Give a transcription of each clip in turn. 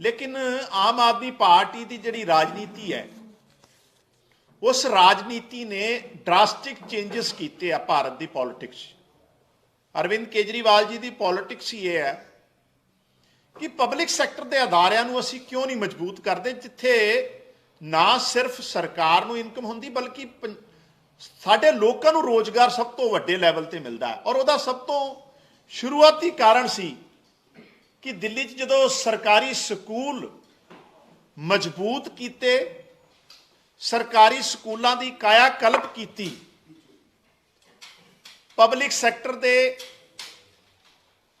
ਲੇਕਿਨ ਆਮ ਆਦਮੀ ਪਾਰਟੀ ਦੀ ਜਿਹੜੀ ਰਾਜਨੀਤੀ ਹੈ, ਉਸ ਰਾਜਨੀਤੀ ਨੇ ਡਰਾਸਟਿਕ ਚੇਂਜਸ ਕੀਤੇ ਆ ਭਾਰਤ ਦੀ ਪੋਲਿਟਿਕਸ ਅਰਵਿੰਦ ਕੇਜਰੀਵਾਲ ਜੀ ਦੀ ਪੋਲਿਟਿਕਸ ਹੀ ਇਹ ਹੈ ਕਿ ਪਬਲਿਕ ਸੈਕਟਰ ਦੇ ਅਦਾਰਿਆਂ ਨੂੰ ਅਸੀਂ ਕਿਉਂ ਨਹੀਂ ਮਜ਼ਬੂਤ ਕਰਦੇ, ਜਿੱਥੇ ਨਾ ਸਿਰਫ ਸਰਕਾਰ ਨੂੰ ਇਨਕਮ ਹੁੰਦੀ, ਬਲਕਿ ਪੰ- ਸਾਡੇ ਲੋਕਾਂ ਨੂੰ ਰੋਜ਼ਗਾਰ ਸਭ ਤੋਂ ਵੱਡੇ ਲੈਵਲ ਤੇ ਮਿਲਦਾ ਹੈ। ਔਰ ਉਹਦਾ ਸਭ ਤੋਂ ਸ਼ੁਰੂਆਤੀ ਕਾਰਨ ਸੀ ਕਿ ਦਿੱਲੀ 'ਚ ਜਦੋਂ ਸਰਕਾਰੀ ਸਕੂਲ ਮਜ਼ਬੂਤ ਕੀਤੇ, ਸਰਕਾਰੀ ਸਕੂਲਾਂ ਦੀ ਕਾਇਆ ਕਲਪ ਕੀਤੀ, ਪਬਲਿਕ ਸੈਕਟਰ ਦੇ,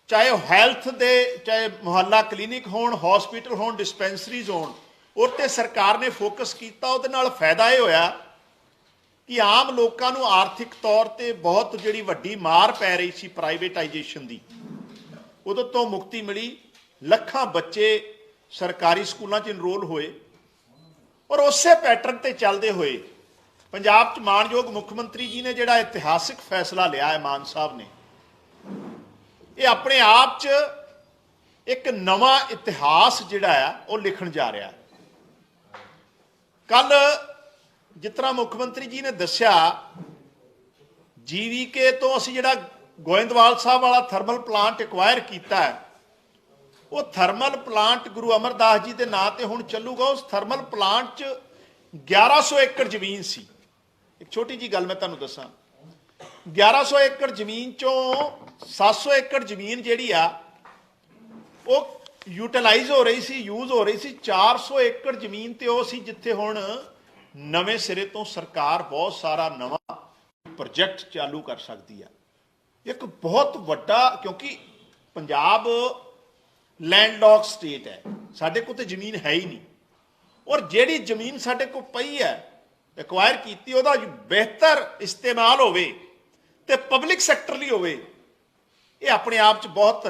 ਚਾਹੇ ਉਹ ਹੈਲਥ ਦੇ, ਚਾਹੇ ਮੁਹੱਲਾ ਕਲੀਨਿਕ ਹੋਣ, ਹਸਪੀਟਲ ਹੋਣ, ਡਿਸਪੈਂਸਰੀਜ਼ ਹੋਣ, ਉਹ ਤੇ ਸਰਕਾਰ ਨੇ ਫੋਕਸ ਕੀਤਾ, ਉਹਦੇ ਨਾਲ ਫਾਇਦਾ ਇਹ ਹੋਇਆ ਕਿ ਆਮ ਲੋਕਾਂ ਨੂੰ ਆਰਥਿਕ ਤੌਰ ਤੇ ਬਹੁਤ ਜਿਹੜੀ ਵੱਡੀ ਮਾਰ ਪੈ ਰਹੀ ਸੀ ਪ੍ਰਾਈਵੇਟਾਈਜੇਸ਼ਨ ਦੀ ਉਦੋਂ ਤੋਂ ਮੁਕਤੀ ਮਿਲੀ। ਲੱਖਾਂ ਬੱਚੇ ਸਰਕਾਰੀ ਸਕੂਲਾਂ 'ਚ ਇਨਰੋਲ ਹੋਏ ਔਰ ਉਸੇ ਪੈਟਰਨ ਤੇ ਚੱਲਦੇ ਹੋਏ ਪੰਜਾਬ 'ਚ ਮਾਨਯੋਗ ਮੁੱਖ ਮੰਤਰੀ ਜੀ ਨੇ ਜਿਹੜਾ ਇਤਿਹਾਸਿਕ ਫੈਸਲਾ ਲਿਆ ਹੈ ਮਾਨ ਸਾਹਿਬ ਨੇ, ਇਹ ਆਪਣੇ ਆਪ 'ਚ ਇੱਕ ਨਵਾਂ ਇਤਿਹਾਸ ਜਿਹੜਾ ਆ, ਉਹ ਲਿਖਣ ਜਾ ਰਿਹਾ। ਕੱਲ ਜਿਸ ਤਰ੍ਹਾਂ ਮੁੱਖ ਮੰਤਰੀ ਜੀ ਨੇ ਦੱਸਿਆ, ਜੀਵੀਕੇ ਤੋਂ ਅਸੀਂ ਜਿਹੜਾ ਗੋਇੰਦਵਾਲ ਸਾਹਿਬ ਵਾਲਾ ਥਰਮਲ ਪਲਾਂਟ ਐਕਵਾਇਰ ਕੀਤਾ ਹੈ ਉਹ ਥਰਮਲ ਪਲਾਂਟ ਗੁਰੂ ਅਮਰਦਾਸ ਜੀ ਦੇ ਨਾਂ ਤੇ ਹੁਣ ਚੱਲੂਗਾ। ਉਸ ਥਰਮਲ ਪਲਾਂਟ 'ਚ 1100 ਏਕੜ ਜ਼ਮੀਨ ਸੀ। ਇੱਕ ਛੋਟੀ ਜੀ ਗੱਲ ਮੈਂ ਤੁਹਾਨੂੰ ਦੱਸਾਂ। 1100 ਏਕੜ ਜ਼ਮੀਨ ਚੋਂ 700 ਏਕੜ ਜ਼ਮੀਨ ਜਿਹੜੀ ਆ, ਉਹ ਯੂਟਿਲਾਈਜ਼ ਹੋ ਰਹੀ ਸੀ, ਯੂਜ਼ ਹੋ ਰਹੀ ਸੀ। 400 ਏਕੜ ਜ਼ਮੀਨ ਤੇ ਉਹ ਸੀ ਜਿੱਥੇ ਹੁਣ ਨਵੇਂ ਸਿਰੇ ਤੋਂ ਸਰਕਾਰ ਬਹੁਤ ਸਾਰਾ ਨਵਾਂ ਪ੍ਰੋਜੈਕਟ ਚਾਲੂ ਕਰ ਸਕਦੀ ਆ। ਇੱਕ ਬਹੁਤ ਵੱਡਾ, ਕਿਉਂਕਿ ਪੰਜਾਬ ਲੈਂਡਲੌਕ ਸਟੇਟ ਹੈ। ਸਾਡੇ ਕੋਲ ਤੇ ਜ਼ਮੀਨ ਹੈ ਹੀ ਨਹੀਂ। ਔਰ ਜਿਹੜੀ ਜ਼ਮੀਨ ਸਾਡੇ ਕੋਲ ਪਈ ਹੈ ਐਕਵਾਇਰ ਕੀਤੀ, ਉਹਦਾ ਬਿਹਤਰ ਇਸਤੇਮਾਲ ਹੋਵੇ ਤੇ ਪਬਲਿਕ ਸੈਕਟਰ ਲਈ ਹੋਵੇ, ਇਹ ਆਪਣੇ ਆਪ 'ਚ ਬਹੁਤ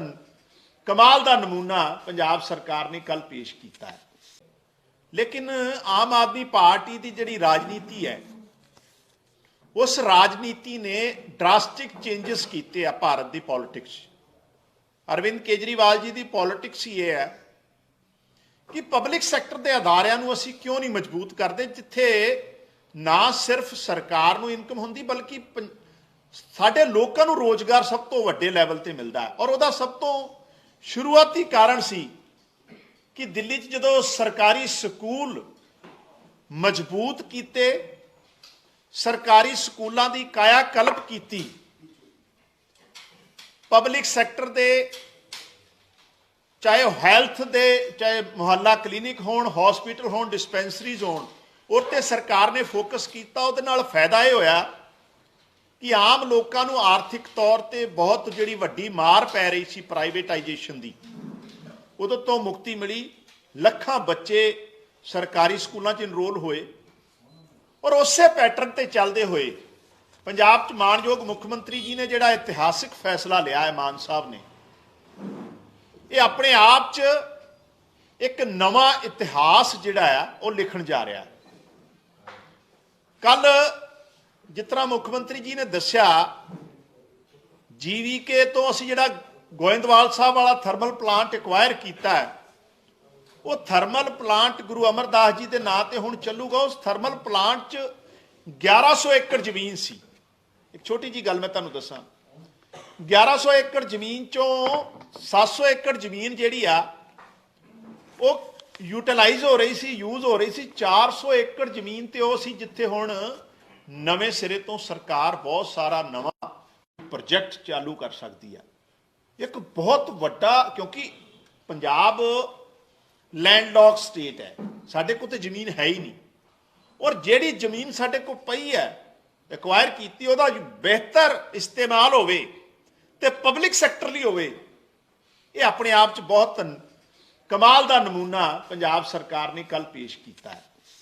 ਕਮਾਲ ਦਾ ਨਮੂਨਾ ਪੰਜਾਬ ਸਰਕਾਰ ਨੇ ਕੱਲ ਪੇਸ਼ ਕੀਤਾ ਹੈ। ਲੇਕਿਨ ਆਮ ਆਦਮੀ ਪਾਰਟੀ ਦੀ ਜਿਹੜੀ ਰਾਜਨੀਤੀ ਹੈ, ਉਸ ਰਾਜਨੀਤੀ ਨੇ ਡਰਾਸਟਿਕ ਚੇਂਜਸ ਕੀਤੇ ਆ ਭਾਰਤ ਦੀ ਪੋਲਿਟਿਕਸ ਅਰਵਿੰਦ ਕੇਜਰੀਵਾਲ ਜੀ ਦੀ ਪੋਲਿਟਿਕਸ ਹੀ ਇਹ ਹੈ ਕਿ ਪਬਲਿਕ ਸੈਕਟਰ ਦੇ ਅਦਾਰਿਆਂ ਨੂੰ ਅਸੀਂ ਕਿਉਂ ਨਹੀਂ ਮਜ਼ਬੂਤ ਕਰਦੇ ਜਿੱਥੇ ਨਾ ਸਿਰਫ ਸਰਕਾਰ ਨੂੰ ਇਨਕਮ ਹੁੰਦੀ, ਬਲਕਿ ਪੰ- ਸਾਡੇ ਲੋਕਾਂ ਨੂੰ ਰੋਜ਼ਗਾਰ ਸਭ ਤੋਂ ਵੱਡੇ ਲੈਵਲ ਤੇ ਮਿਲਦਾ ਹੈ। ਔਰ ਉਹਦਾ ਸਭ ਤੋਂ ਸ਼ੁਰੂਆਤੀ ਕਾਰਨ ਸੀ ਕਿ ਦਿੱਲੀ 'ਚ ਜਦੋਂ ਸਰਕਾਰੀ ਸਕੂਲ ਮਜ਼ਬੂਤ ਕੀਤੇ, ਸਰਕਾਰੀ ਸਕੂਲਾਂ ਦੀ ਕਾਇਆ ਕਲਪ ਕੀਤੀ ਪਬਲਿਕ ਸੈਕਟਰ ਦੇ, ਚਾਹੇ ਉਹ ਹੈਲਥ ਦੇ, ਚਾਹੇ ਮੁਹੱਲਾ ਕਲੀਨਿਕ ਹੋਣ, ਹਸਪੀਟਲ ਹੋਣ, ਡਿਸਪੈਂਸਰੀਜ਼ ਹੋਣ ਉਹ ਤੇ ਸਰਕਾਰ ਨੇ ਫੋਕਸ ਕੀਤਾ, ਉਹਦੇ ਨਾਲ ਫਾਇਦਾ ਇਹ ਹੋਇਆ ਕਿ ਆਮ ਲੋਕਾਂ ਨੂੰ ਆਰਥਿਕ ਤੌਰ ਤੇ ਬਹੁਤ ਜਿਹੜੀ ਵੱਡੀ ਮਾਰ ਪੈ ਰਹੀ ਸੀ ਪ੍ਰਾਈਵੇਟਾਈਜੇਸ਼ਨ ਦੀ। ਉਦੋਂ ਤੋਂ ਮੁਕਤੀ ਮਿਲੀ, ਲੱਖਾਂ ਬੱਚੇ ਸਰਕਾਰੀ ਸਕੂਲਾਂ 'ਚ ਇਨਰੋਲ ਹੋਏ ਔਰ ਉਸੇ ਪੈਟਰਨ ਤੇ ਚੱਲਦੇ ਹੋਏ ਪੰਜਾਬ 'ਚ ਮਾਨਯੋਗ ਮੁੱਖ ਮੰਤਰੀ ਜੀ ਨੇ ਜਿਹੜਾ ਇਤਿਹਾਸਿਕ ਫੈਸਲਾ ਲਿਆ ਹੈ, ਮਾਨ ਸਾਹਿਬ ਨੇ, ਇਹ ਆਪਣੇ ਆਪ 'ਚ ਇੱਕ ਨਵਾਂ ਇਤਿਹਾਸ ਜਿਹੜਾ ਆ, ਉਹ ਲਿਖਣ ਜਾ ਰਿਹਾ ਕੱਲ ਜਿਸ ਤਰ੍ਹਾਂ ਮੁੱਖ ਮੰਤਰੀ ਜੀ ਨੇ ਦੱਸਿਆ ਜੀਵੀਕੇ ਤੋਂ ਅਸੀਂ ਜਿਹੜਾ ਗੋਇੰਦਵਾਲ ਸਾਹਿਬ ਵਾਲਾ ਥਰਮਲ ਪਲਾਂਟ ਐਕਵਾਇਰ ਕੀਤਾ ਹੈ, ਉਹ ਥਰਮਲ ਪਲਾਂਟ ਗੁਰੂ ਅਮਰਦਾਸ ਜੀ ਦੇ ਨਾਂ ਤੇ ਹੁਣ ਚੱਲੂਗਾ। ਉਸ ਥਰਮਲ ਪਲਾਂਟ 'ਚ 1100 ਏਕੜ ਜ਼ਮੀਨ ਸੀ। ਇੱਕ ਛੋਟੀ ਜੀ ਗੱਲ ਮੈਂ ਤੁਹਾਨੂੰ ਦੱਸਾਂ। 1100 ਏਕੜ ਜ਼ਮੀਨ ਚੋਂ 700 ਏਕੜ ਜ਼ਮੀਨ ਜਿਹੜੀ ਆ, ਉਹ ਯੂਟਿਲਾਈਜ਼ ਹੋ ਰਹੀ ਸੀ ਯੂਜ਼ ਹੋ ਰਹੀ ਸੀ। 400 ਏਕੜ ਜ਼ਮੀਨ ਤੇ ਉਹ ਸੀ ਜਿੱਥੇ ਹੁਣ ਨਵੇਂ ਸਿਰੇ ਤੋਂ ਸਰਕਾਰ ਬਹੁਤ ਸਾਰਾ ਨਵਾਂ ਪ੍ਰੋਜੈਕਟ ਚਾਲੂ ਕਰ ਸਕਦੀ ਆ। ਇੱਕ ਬਹੁਤ ਵੱਡਾ, ਕਿਉਂਕਿ ਪੰਜਾਬ ਲੈਂਡਲੌਕ ਸਟੇਟ ਹੈ। ਸਾਡੇ ਕੋਲ ਤੇ ਜ਼ਮੀਨ ਹੈ ਹੀ ਨਹੀਂ। ਔਰ ਜਿਹੜੀ ਜ਼ਮੀਨ ਸਾਡੇ ਕੋਲ ਪਈ ਹੈ ਐਕਵਾਇਰ ਕੀਤੀ, ਉਹਦਾ ਬਿਹਤਰ ਇਸਤੇਮਾਲ ਹੋਵੇ ਤੇ ਪਬਲਿਕ ਸੈਕਟਰ ਲਈ ਹੋਵੇ, ਇਹ ਆਪਣੇ ਆਪ 'ਚ ਬਹੁਤ ਕਮਾਲ ਦਾ ਨਮੂਨਾ ਪੰਜਾਬ ਸਰਕਾਰ ਨੇ ਕੱਲ ਪੇਸ਼ ਕੀਤਾ ਹੈ।